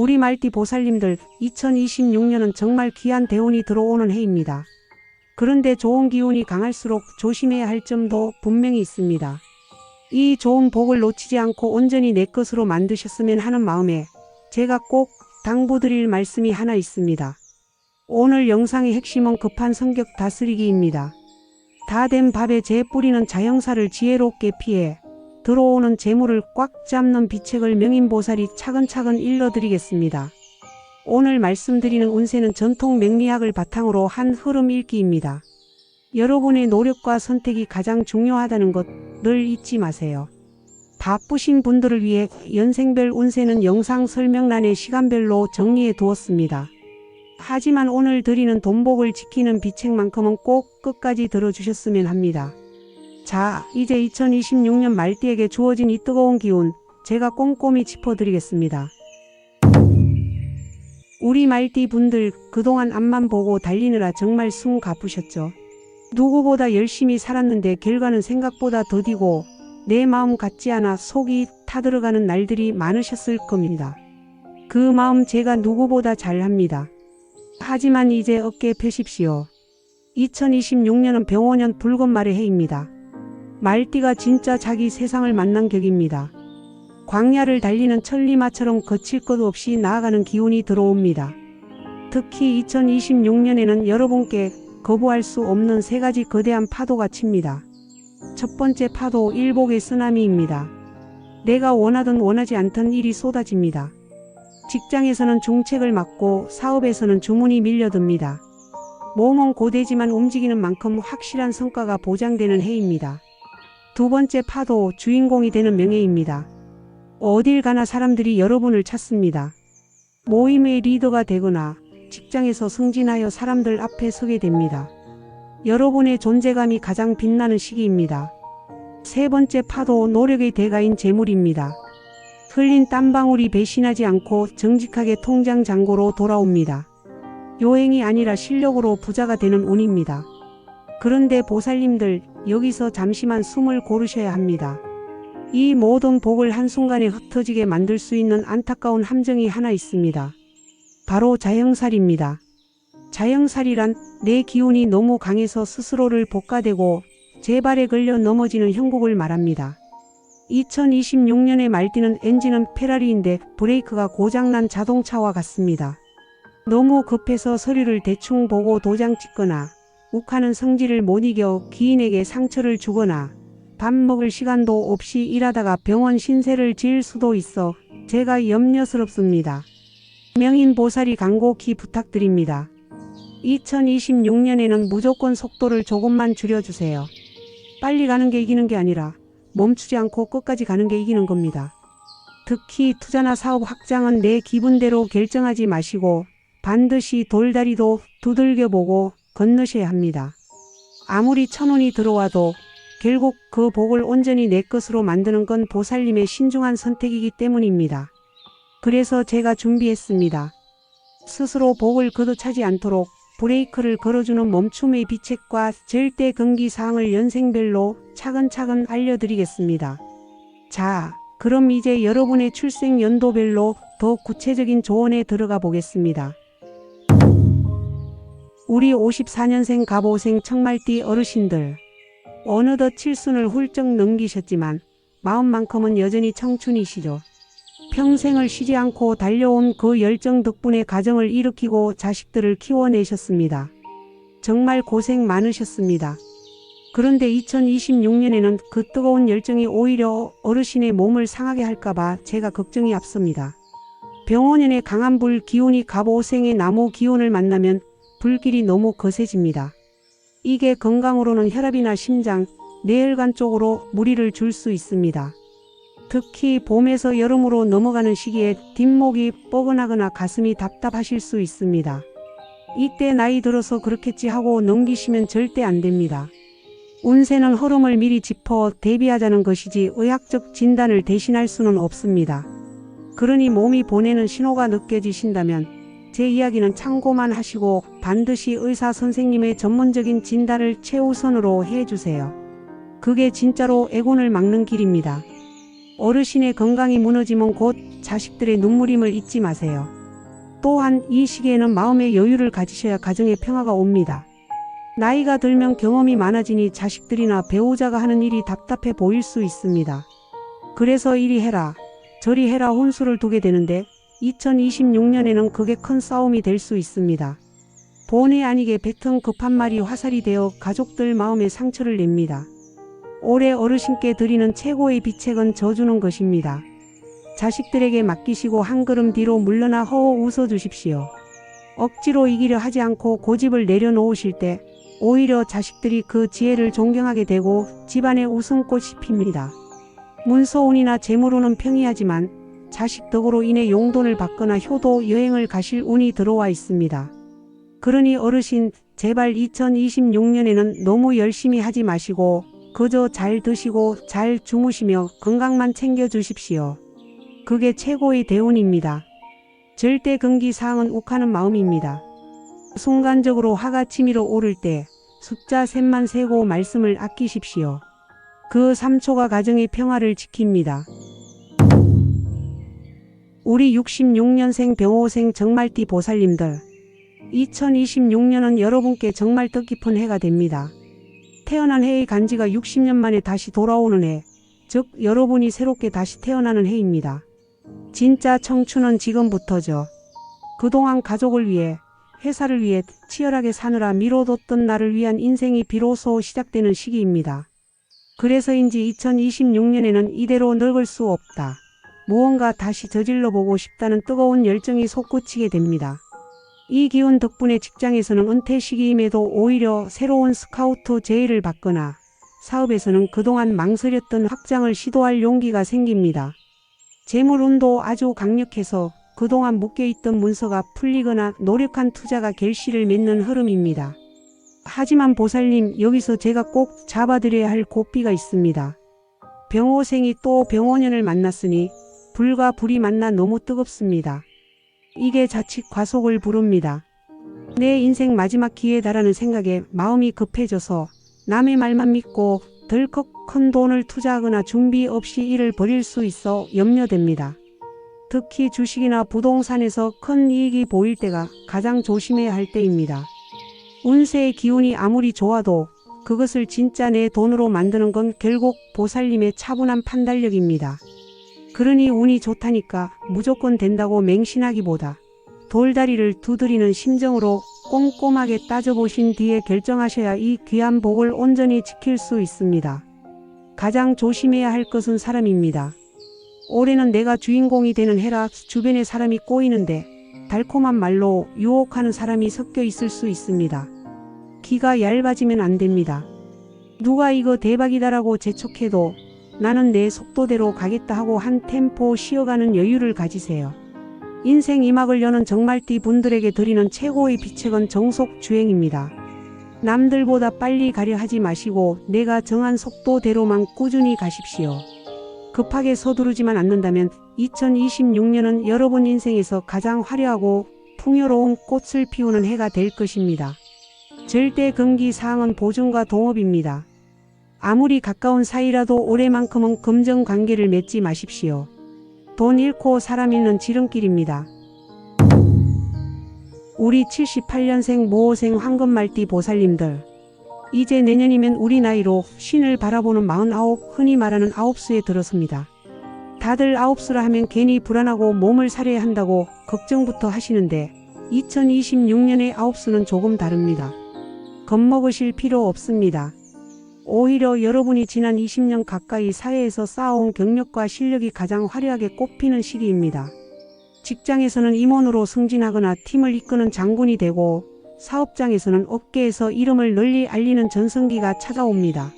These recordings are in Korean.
우리 말띠 보살님들 2026년은 정말 귀한 대운이 들어오는 해입니다. 그런데 좋은 기운이 강할수록 조심해야 할 점도 분명히 있습니다. 이 좋은 복을 놓치지 않고 온전히 내 것으로 만드셨으면 하는 마음에 제가 꼭 당부드릴 말씀이 하나 있습니다. 오늘 영상의 핵심은 급한 성격 다스리기입니다. 다 된 밥에 재 뿌리는 자영사를 지혜롭게 피해 들어오는 재물을 꽉 잡는 비책을 명인보살이 차근차근 일러드리겠습니다. 오늘 말씀드리는 운세는 전통 명리학을 바탕으로 한 흐름 읽기입니다. 여러분의 노력과 선택이 가장 중요하다는 것 늘 잊지 마세요. 바쁘신 분들을 위해 연생별 운세는 영상 설명란에 시간별로 정리해 두었습니다. 하지만 오늘 드리는 돈복을 지키는 비책만큼은 꼭 끝까지 들어주셨으면 합니다. 자, 이제 2026년 말띠에게 주어진 이 뜨거운 기운 제가 꼼꼼히 짚어드리겠습니다. 우리 말띠 분들 그동안 앞만 보고 달리느라 정말 숨 가쁘셨죠? 누구보다 열심히 살았는데 결과는 생각보다 더디고 내 마음 같지 않아 속이 타들어가는 날들이 많으셨을 겁니다. 그 마음 제가 누구보다 잘합니다. 하지만 이제 어깨 펴십시오. 2026년은 병원년 붉은 말의 해입니다. 말띠가 진짜 자기 세상을 만난 격입니다. 광야를 달리는 천리마처럼 거칠 것 없이 나아가는 기운이 들어옵니다. 특히 2026년에는 여러분께 거부할 수 없는 세 가지 거대한 파도가 칩니다. 첫 번째 파도 일복의 쓰나미입니다. 내가 원하든 원하지 않던 일이 쏟아집니다. 직장에서는 중책을 맡고 사업에서는 주문이 밀려듭니다. 몸은 고되지만 움직이는 만큼 확실한 성과가 보장되는 해입니다. 두 번째 파도 주인공이 되는 명예입니다. 어딜 가나 사람들이 여러분을 찾습니다. 모임의 리더가 되거나 직장에서 승진하여 사람들 앞에 서게 됩니다. 여러분의 존재감이 가장 빛나는 시기입니다. 세 번째 파도 노력의 대가인 재물입니다. 흘린 땀방울이 배신하지 않고 정직하게 통장 잔고로 돌아옵니다. 요행이 아니라 실력으로 부자가 되는 운입니다. 그런데 보살님들 여기서 잠시만 숨을 고르셔야 합니다. 이 모든 복을 한순간에 흩어지게 만들 수 있는 안타까운 함정이 하나 있습니다. 바로 자영살입니다. 자영살이란 내 기운이 너무 강해서 스스로를 볶아대고 재발에 걸려 넘어지는 형국을 말합니다. 2026년의 말띠는 엔진은 페라리인데 브레이크가 고장난 자동차와 같습니다. 너무 급해서 서류를 대충 보고 도장 찍거나 욱하는 성질을 못 이겨 기인에게 상처를 주거나 밥 먹을 시간도 없이 일하다가 병원 신세를 지을 수도 있어 제가 염려스럽습니다. 명인 보살이 간곡히 부탁드립니다. 2026년에는 무조건 속도를 조금만 줄여주세요. 빨리 가는 게 이기는 게 아니라 멈추지 않고 끝까지 가는 게 이기는 겁니다. 특히 투자나 사업 확장은 내 기분대로 결정하지 마시고 반드시 돌다리도 두들겨 보고 건너셔야 합니다. 아무리 천운이 들어와도 결국 그 복을 온전히 내 것으로 만드는 건 보살님의 신중한 선택이기 때문입니다. 그래서 제가 준비했습니다. 스스로 복을 거둬차지 않도록 브레이크를 걸어주는 멈춤의 비책과 절대 금기 사항을 연생별로 차근차근 알려드리겠습니다. 자, 그럼 이제 여러분의 출생 연도별로 더 구체적인 조언에 들어가 보겠습니다. 우리 54년생 갑오생 청말띠 어르신들. 어느덧 칠순을 훌쩍 넘기셨지만 마음만큼은 여전히 청춘이시죠. 평생을 쉬지 않고 달려온 그 열정 덕분에 가정을 일으키고 자식들을 키워내셨습니다. 정말 고생 많으셨습니다. 그런데 2026년에는 그 뜨거운 열정이 오히려 어르신의 몸을 상하게 할까봐 제가 걱정이 앞섭니다. 병원연의 강한 불 기운이 갑오생의 나무 기운을 만나면 불길이 너무 거세집니다. 이게 건강으로는 혈압이나 심장, 뇌혈관 쪽으로 무리를 줄 수 있습니다. 특히 봄에서 여름으로 넘어가는 시기에 뒷목이 뻐근하거나 가슴이 답답하실 수 있습니다. 이때 나이 들어서 그렇겠지 하고 넘기시면 절대 안 됩니다. 운세는 흐름을 미리 짚어 대비하자는 것이지 의학적 진단을 대신할 수는 없습니다. 그러니 몸이 보내는 신호가 느껴지신다면 제 이야기는 참고만 하시고 반드시 의사 선생님의 전문적인 진단을 최우선으로 해주세요. 그게 진짜로 애곤을 막는 길입니다. 어르신의 건강이 무너지면 곧 자식들의 눈물임을 잊지 마세요. 또한 이 시기에는 마음의 여유를 가지셔야 가정의 평화가 옵니다. 나이가 들면 경험이 많아지니 자식들이나 배우자가 하는 일이 답답해 보일 수 있습니다. 그래서 이리 해라, 저리 해라 혼수를 두게 되는데 2026년에는 그게 큰 싸움이 될 수 있습니다. 본의 아니게 뱉은 급한 말이 화살이 되어 가족들 마음에 상처를 냅니다. 올해 어르신께 드리는 최고의 비책은 져주는 것입니다. 자식들에게 맡기시고 한 걸음 뒤로 물러나 허허 웃어 주십시오. 억지로 이기려 하지 않고 고집을 내려놓으실 때 오히려 자식들이 그 지혜를 존경하게 되고 집안의 웃음꽃이 핍니다. 문서운이나 재물운은 평이하지만 자식 덕으로 인해 용돈을 받거나 효도 여행을 가실 운이 들어와 있습니다. 그러니 어르신 제발 2026년에는 너무 열심히 하지 마시고 그저 잘 드시고 잘 주무시며 건강만 챙겨 주십시오. 그게 최고의 대운입니다. 절대 금기 사항은 욱하는 마음입니다. 순간적으로 화가 치밀어 오를 때 숫자 셋만 세고 말씀을 아끼십시오. 그 3초가 가정의 평화를 지킵니다. 우리 66년생 병호생 정말띠 보살님들 2026년은 여러분께 정말 뜻깊은 해가 됩니다. 태어난 해의 간지가 60년 만에 다시 돌아오는 해, 즉 여러분이 새롭게 다시 태어나는 해입니다. 진짜 청춘은 지금부터죠. 그동안 가족을 위해, 회사를 위해 치열하게 사느라 미뤄뒀던 나를 위한 인생이 비로소 시작되는 시기입니다. 그래서인지 2026년에는 이대로 늙을 수 없다. 무언가 다시 저질러 보고 싶다는 뜨거운 열정이 솟구치게 됩니다. 이 기운 덕분에 직장에서는 은퇴 시기임에도 오히려 새로운 스카우트 제의를 받거나 사업에서는 그동안 망설였던 확장을 시도할 용기가 생깁니다. 재물운도 아주 강력해서 그동안 묶여있던 문서가 풀리거나 노력한 투자가 결실을 맺는 흐름입니다. 하지만 보살님 여기서 제가 꼭 잡아드려야 할 고삐가 있습니다. 병호생이 또 병호년을 만났으니 불과 불이 만나 너무 뜨겁습니다. 이게 자칫 과속을 부릅니다. 내 인생 마지막 기회에 달하는 생각에 마음이 급해져서 남의 말만 믿고 덜컥 큰 돈을 투자하거나 준비 없이 일을 벌일 수 있어 염려됩니다. 특히 주식이나 부동산에서 큰 이익이 보일 때가 가장 조심해야 할 때입니다. 운세의 기운이 아무리 좋아도 그것을 진짜 내 돈으로 만드는 건 결국 보살님의 차분한 판단력입니다. 그러니 운이 좋다니까 무조건 된다고 맹신하기보다 돌다리를 두드리는 심정으로 꼼꼼하게 따져보신 뒤에 결정하셔야 이 귀한 복을 온전히 지킬 수 있습니다. 가장 조심해야 할 것은 사람입니다. 올해는 내가 주인공이 되는 해라 주변에 사람이 꼬이는데 달콤한 말로 유혹하는 사람이 섞여 있을 수 있습니다. 기가 얇아지면 안 됩니다. 누가 이거 대박이다라고 재촉해도 나는 내 속도대로 가겠다 하고 한 템포 쉬어가는 여유를 가지세요. 인생 이막을 여는 정말띠 분들에게 드리는 최고의 비책은 정속 주행입니다. 남들보다 빨리 가려 하지 마시고 내가 정한 속도대로만 꾸준히 가십시오. 급하게 서두르지만 않는다면 2026년은 여러분 인생에서 가장 화려하고 풍요로운 꽃을 피우는 해가 될 것입니다. 절대 금기 사항은 보증과 동업입니다. 아무리 가까운 사이라도 올해만큼은 금전 관계를 맺지 마십시오. 돈 잃고 사람 잃는 지름길입니다. 우리 78년생 모호생 황금말띠 보살님들. 이제 내년이면 우리 나이로 신을 바라보는 49, 흔히 말하는 아홉수에 들어섭니다. 다들 아홉수라 하면 괜히 불안하고 몸을 사려야 한다고 걱정부터 하시는데 2026년의 아홉수는 조금 다릅니다. 겁먹으실 필요 없습니다. 오히려 여러분이 지난 20년 가까이 사회에서 쌓아온 경력과 실력이 가장 화려하게 꼽히는 시기입니다. 직장에서는 임원으로 승진하거나 팀을 이끄는 장군이 되고 사업장에서는 업계에서 이름을 널리 알리는 전성기가 찾아옵니다.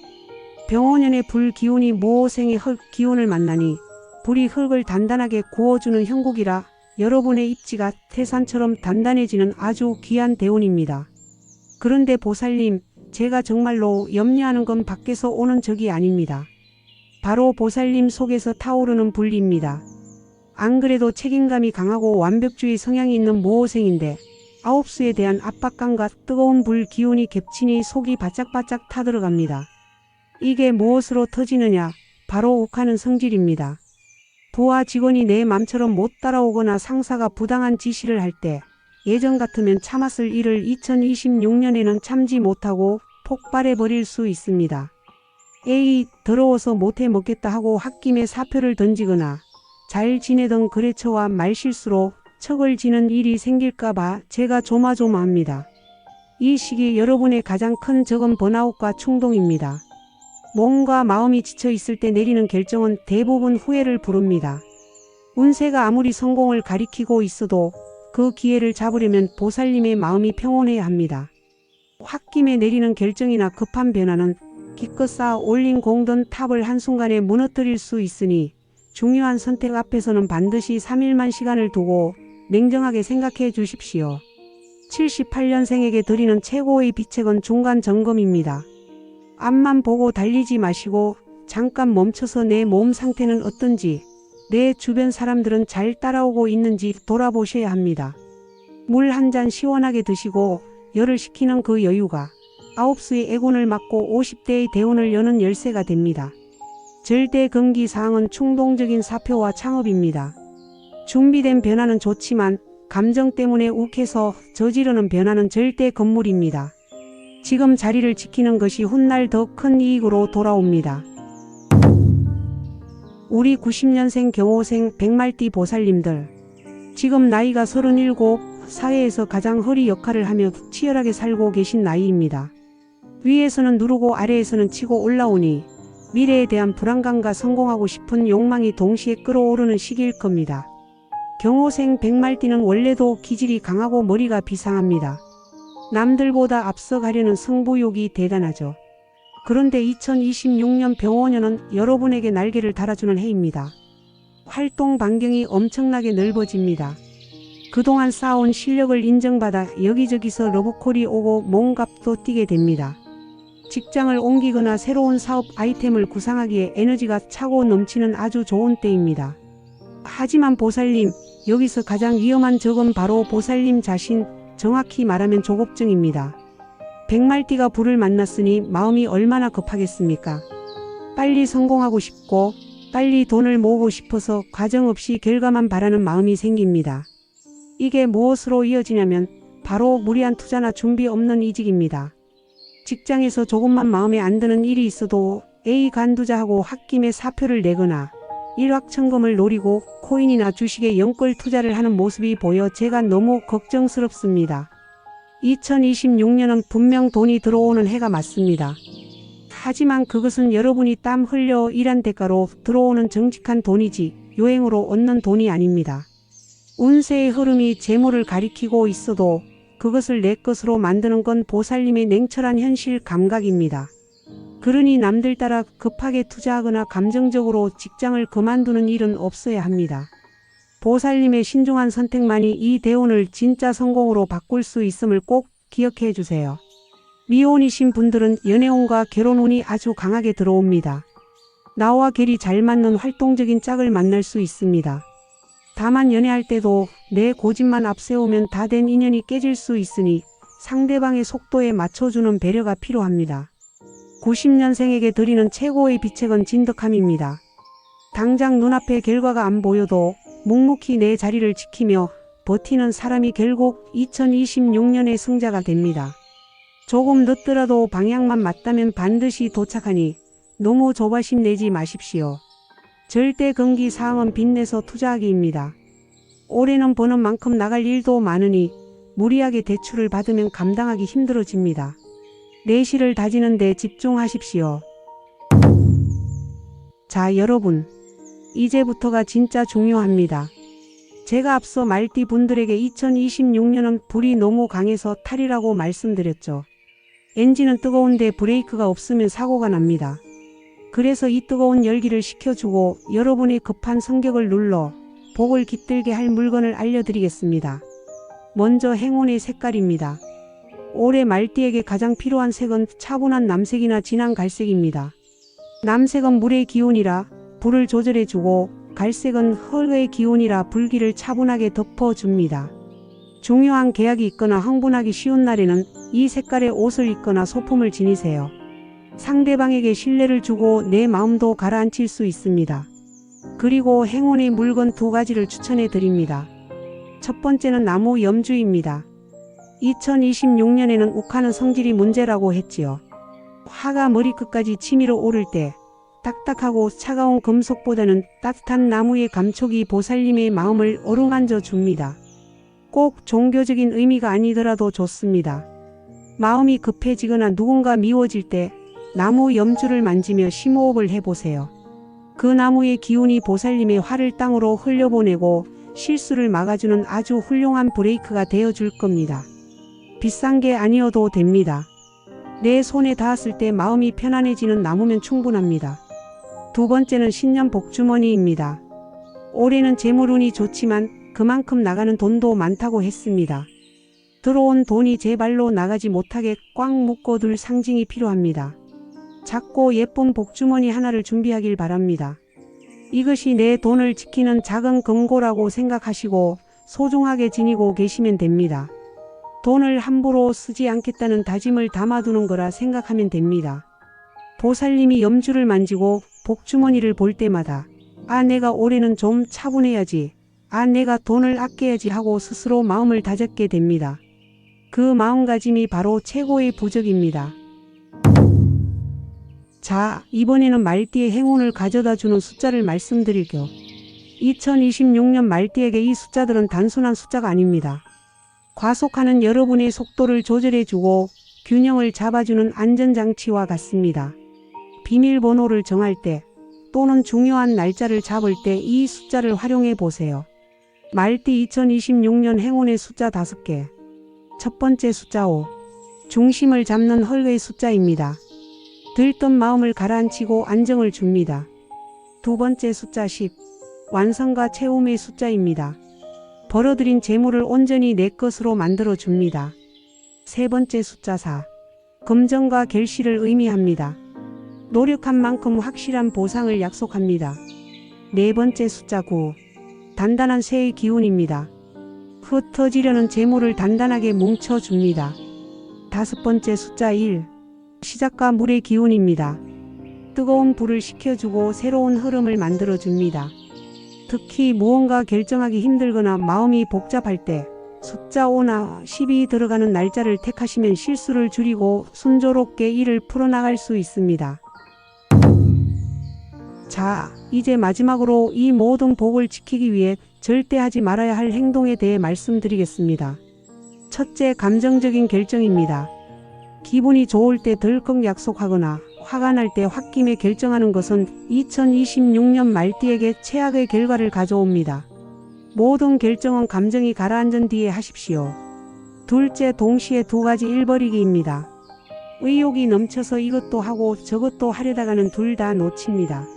병원연의 불 기운이 모호생의 흙 기운을 만나니 불이 흙을 단단하게 구워주는 형국이라 여러분의 입지가 태산처럼 단단해지는 아주 귀한 대운입니다. 그런데 보살님, 제가 정말로 염려하는 건 밖에서 오는 적이 아닙니다. 바로 보살님 속에서 타오르는 불입니다. 안 그래도 책임감이 강하고 완벽주의 성향이 있는 모호생인데 아홉수에 대한 압박감과 뜨거운 불 기운이 겹치니 속이 바짝바짝 타들어갑니다. 이게 무엇으로 터지느냐? 바로 욱하는 성질입니다. 부하 직원이 내 맘처럼 못 따라오거나 상사가 부당한 지시를 할 때 예전 같으면 참았을 일을 2026년에는 참지 못하고 폭발해 버릴 수 있습니다. 에이 더러워서 못해 먹겠다 하고 홧김에 사표를 던지거나 잘 지내던 거래처와 말실수로 척을 지는 일이 생길까봐 제가 조마조마합니다. 이 시기 여러분의 가장 큰 적은 번아웃과 충동입니다. 몸과 마음이 지쳐 있을 때 내리는 결정은 대부분 후회를 부릅니다. 운세가 아무리 성공을 가리키고 있어도 그 기회를 잡으려면 보살님의 마음이 평온해야 합니다. 홧김에 내리는 결정이나 급한 변화는 기껏 쌓아 올린 공든 탑을 한순간에 무너뜨릴 수 있으니 중요한 선택 앞에서는 반드시 3일만 시간을 두고 냉정하게 생각해 주십시오. 78년생에게 드리는 최고의 비책은 중간 점검입니다. 앞만 보고 달리지 마시고 잠깐 멈춰서 내 몸 상태는 어떤지, 내 주변 사람들은 잘 따라오고 있는지 돌아보셔야 합니다. 물 한 잔 시원하게 드시고 열을 식히는 그 여유가 9수의 애군을 막고 50대의 대운을 여는 열쇠가 됩니다. 절대 금기 사항은 충동적인 사표와 창업입니다. 준비된 변화는 좋지만 감정 때문에 욱해서 저지르는 변화는 절대 건물입니다. 지금 자리를 지키는 것이 훗날 더 큰 이익으로 돌아옵니다. 우리 90년생 경호생 백말띠 보살님들. 지금 나이가 37, 사회에서 가장 허리 역할을 하며 치열하게 살고 계신 나이입니다. 위에서는 누르고 아래에서는 치고 올라오니 미래에 대한 불안감과 성공하고 싶은 욕망이 동시에 끌어오르는 시기일 겁니다. 경호생 백말띠는 원래도 기질이 강하고 머리가 비상합니다. 남들보다 앞서가려는 승부욕이 대단하죠. 그런데 2026년 병원년은 여러분에게 날개를 달아주는 해입니다. 활동 반경이 엄청나게 넓어집니다. 그동안 쌓아온 실력을 인정받아 여기저기서 러브콜이 오고 몸값도 뛰게 됩니다. 직장을 옮기거나 새로운 사업 아이템을 구상하기에 에너지가 차고 넘치는 아주 좋은 때입니다. 하지만 보살님, 여기서 가장 위험한 적은 바로 보살님 자신, 정확히 말하면 조급증입니다. 백말띠가 불을 만났으니 마음이 얼마나 급하겠습니까? 빨리 성공하고 싶고, 빨리 돈을 모으고 싶어서 과정 없이 결과만 바라는 마음이 생깁니다. 이게 무엇으로 이어지냐면, 바로 무리한 투자나 준비 없는 이직입니다. 직장에서 조금만 마음에 안 드는 일이 있어도 A 간두자 하고 홧김에 사표를 내거나 일확천금을 노리고 코인이나 주식에 연끌 투자를 하는 모습이 보여 제가 너무 걱정스럽습니다. 2026년은 분명 돈이 들어오는 해가 맞습니다. 하지만 그것은 여러분이 땀 흘려 일한 대가로 들어오는 정직한 돈이지 요행으로 얻는 돈이 아닙니다. 운세의 흐름이 재물을 가리키고 있어도 그것을 내 것으로 만드는 건 보살님의 냉철한 현실 감각입니다. 그러니 남들 따라 급하게 투자하거나 감정적으로 직장을 그만두는 일은 없어야 합니다. 보살님의 신중한 선택만이 이 대운을 진짜 성공으로 바꿀 수 있음을 꼭 기억해 주세요. 미혼이신 분들은 연애운과 결혼운이 아주 강하게 들어옵니다. 나와 결이 잘 맞는 활동적인 짝을 만날 수 있습니다. 다만 연애할 때도 내 고집만 앞세우면 다 된 인연이 깨질 수 있으니 상대방의 속도에 맞춰주는 배려가 필요합니다. 90년생에게 드리는 최고의 비책은 진득함입니다. 당장 눈앞에 결과가 안 보여도 묵묵히 내 자리를 지키며 버티는 사람이 결국 2026년의 승자가 됩니다. 조금 늦더라도 방향만 맞다면 반드시 도착하니 너무 조바심 내지 마십시오. 절대 금기 사항은 빚내서 투자하기입니다. 올해는 버는 만큼 나갈 일도 많으니 무리하게 대출을 받으면 감당하기 힘들어집니다. 내실을 다지는 데 집중하십시오. 자, 여러분. 이제부터가 진짜 중요합니다. 제가 앞서 말띠 분들에게 2026년은 불이 너무 강해서 탈이라고 말씀드렸죠. 엔진은 뜨거운데 브레이크가 없으면 사고가 납니다. 그래서 이 뜨거운 열기를 식혀주고 여러분의 급한 성격을 눌러 복을 깃들게 할 물건을 알려드리겠습니다. 먼저 행운의 색깔입니다. 올해 말띠에게 가장 필요한 색은 차분한 남색이나 진한 갈색입니다. 남색은 물의 기운이라 불을 조절해주고 갈색은 흙의 기운이라 불기를 차분하게 덮어줍니다. 중요한 계약이 있거나 흥분하기 쉬운 날에는 이 색깔의 옷을 입거나 소품을 지니세요. 상대방에게 신뢰를 주고 내 마음도 가라앉힐 수 있습니다. 그리고 행운의 물건 두 가지를 추천해 드립니다. 첫 번째는 나무 염주입니다. 2026년에는 욱하는 성질이 문제라고 했지요. 화가 머리끝까지 치밀어 오를 때 딱딱하고 차가운 금속보다는 따뜻한 나무의 감촉이 보살님의 마음을 어루만져 줍니다. 꼭 종교적인 의미가 아니더라도 좋습니다. 마음이 급해지거나 누군가 미워질 때 나무 염주를 만지며 심호흡을 해보세요. 그 나무의 기운이 보살님의 화를 땅으로 흘려보내고 실수를 막아주는 아주 훌륭한 브레이크가 되어줄 겁니다. 비싼 게 아니어도 됩니다. 내 손에 닿았을 때 마음이 편안해지는 나무면 충분합니다. 두 번째는 신년 복주머니입니다. 올해는 재물운이 좋지만 그만큼 나가는 돈도 많다고 했습니다. 들어온 돈이 제 발로 나가지 못하게 꽉 묶어둘 상징이 필요합니다. 작고 예쁜 복주머니 하나를 준비하길 바랍니다. 이것이 내 돈을 지키는 작은 금고라고 생각하시고 소중하게 지니고 계시면 됩니다. 돈을 함부로 쓰지 않겠다는 다짐을 담아두는 거라 생각하면 됩니다. 보살님이 염주를 만지고 복주머니를 볼 때마다 아 내가 올해는 좀 차분해야지 아 내가 돈을 아껴야지 하고 스스로 마음을 다잡게 됩니다. 그 마음가짐이 바로 최고의 부적입니다. 자, 이번에는 말띠의 행운을 가져다 주는 숫자를 말씀드릴게요. 2026년 말띠에게 이 숫자들은 단순한 숫자가 아닙니다. 과속하는 여러분의 속도를 조절해주고 균형을 잡아주는 안전장치와 같습니다. 비밀번호를 정할 때 또는 중요한 날짜를 잡을 때 이 숫자를 활용해 보세요. 말띠 2026년 행운의 숫자 5개. 첫 번째 숫자 5. 중심을 잡는 헐의 숫자입니다. 들뜬 마음을 가라앉히고 안정을 줍니다. 두 번째 숫자 10. 완성과 채움의 숫자입니다. 벌어들인 재물을 온전히 내 것으로 만들어 줍니다. 세 번째 숫자 4. 검정과 결실을 의미합니다. 노력한 만큼 확실한 보상을 약속합니다. 네 번째 숫자 9. 단단한 새의 기운입니다. 흩어지려는 재물을 단단하게 뭉쳐줍니다. 다섯 번째 숫자 1. 시작과 물의 기운입니다. 뜨거운 불을 식혀주고 새로운 흐름을 만들어줍니다. 특히 무언가 결정하기 힘들거나 마음이 복잡할 때 숫자 5나 10이 들어가는 날짜를 택하시면 실수를 줄이고 순조롭게 일을 풀어나갈 수 있습니다. 자, 이제 마지막으로 이 모든 복을 지키기 위해 절대 하지 말아야 할 행동에 대해 말씀드리겠습니다. 첫째, 감정적인 결정입니다. 기분이 좋을 때 덜컥 약속하거나 화가 날 때 홧김에 결정하는 것은 2026년 말띠에게 최악의 결과를 가져옵니다. 모든 결정은 감정이 가라앉은 뒤에 하십시오. 둘째, 동시에 두 가지 일버리기입니다. 의욕이 넘쳐서 이것도 하고 저것도 하려다가는 둘 다 놓칩니다.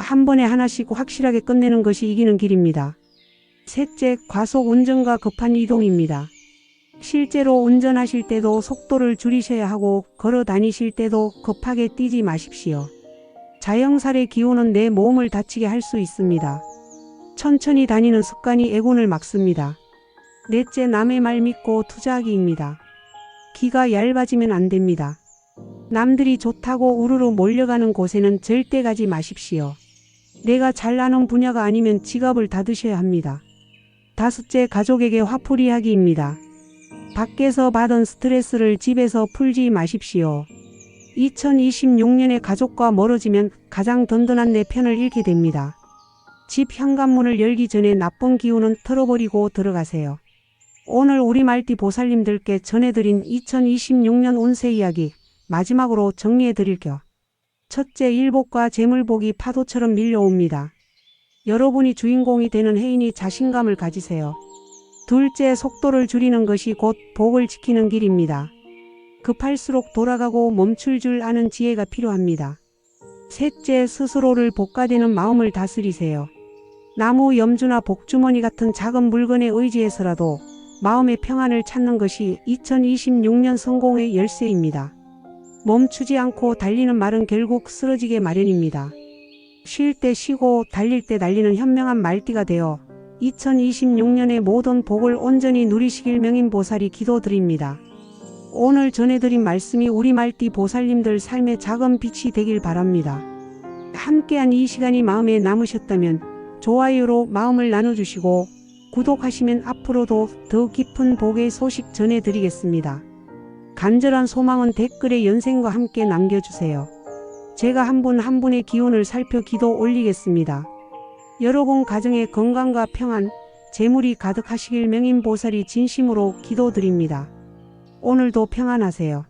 한 번에 하나씩 확실하게 끝내는 것이 이기는 길입니다. 셋째, 과속 운전과 급한 이동입니다. 실제로 운전하실 때도 속도를 줄이셔야 하고 걸어 다니실 때도 급하게 뛰지 마십시오. 자영살의 기운은 내 몸을 다치게 할 수 있습니다. 천천히 다니는 습관이 애군을 막습니다. 넷째, 남의 말 믿고 투자하기입니다. 기가 얇아지면 안 됩니다. 남들이 좋다고 우르르 몰려가는 곳에는 절대 가지 마십시오. 내가 잘 아는 분야가 아니면 지갑을 닫으셔야 합니다. 다섯째, 가족에게 화풀이하기입니다. 밖에서 받은 스트레스를 집에서 풀지 마십시오. 2026년에 가족과 멀어지면 가장 든든한 내 편을 잃게 됩니다. 집 현관문을 열기 전에 나쁜 기운은 털어버리고 들어가세요. 오늘 우리 말띠 보살님들께 전해드린 2026년 운세 이야기 마지막으로 정리해드릴게요. 첫째, 일복과 재물복이 파도처럼 밀려옵니다. 여러분이 주인공이 되는 해인이 자신감을 가지세요. 둘째, 속도를 줄이는 것이 곧 복을 지키는 길입니다. 급할수록 돌아가고 멈출 줄 아는 지혜가 필요합니다. 셋째, 스스로를 복가되는 마음을 다스리세요. 나무 염주나 복주머니 같은 작은 물건에 의지해서라도 마음의 평안을 찾는 것이 2026년 성공의 열쇠입니다. 멈추지 않고 달리는 말은 결국 쓰러지게 마련입니다. 쉴 때 쉬고 달릴 때 달리는 현명한 말띠가 되어 2026년의 모든 복을 온전히 누리시길 명인보살이 기도드립니다. 오늘 전해드린 말씀이 우리 말띠 보살님들 삶의 작은 빛이 되길 바랍니다. 함께한 이 시간이 마음에 남으셨다면 좋아요로 마음을 나눠주시고 구독하시면 앞으로도 더 깊은 복의 소식 전해드리겠습니다. 간절한 소망은 댓글에 연생과 함께 남겨주세요. 제가 한 분한 분의 기운을 살펴 기도 올리겠습니다. 여러분 가정의 건강과 평안, 재물이 가득하시길 명인보살이 진심으로 기도드립니다. 오늘도 평안하세요.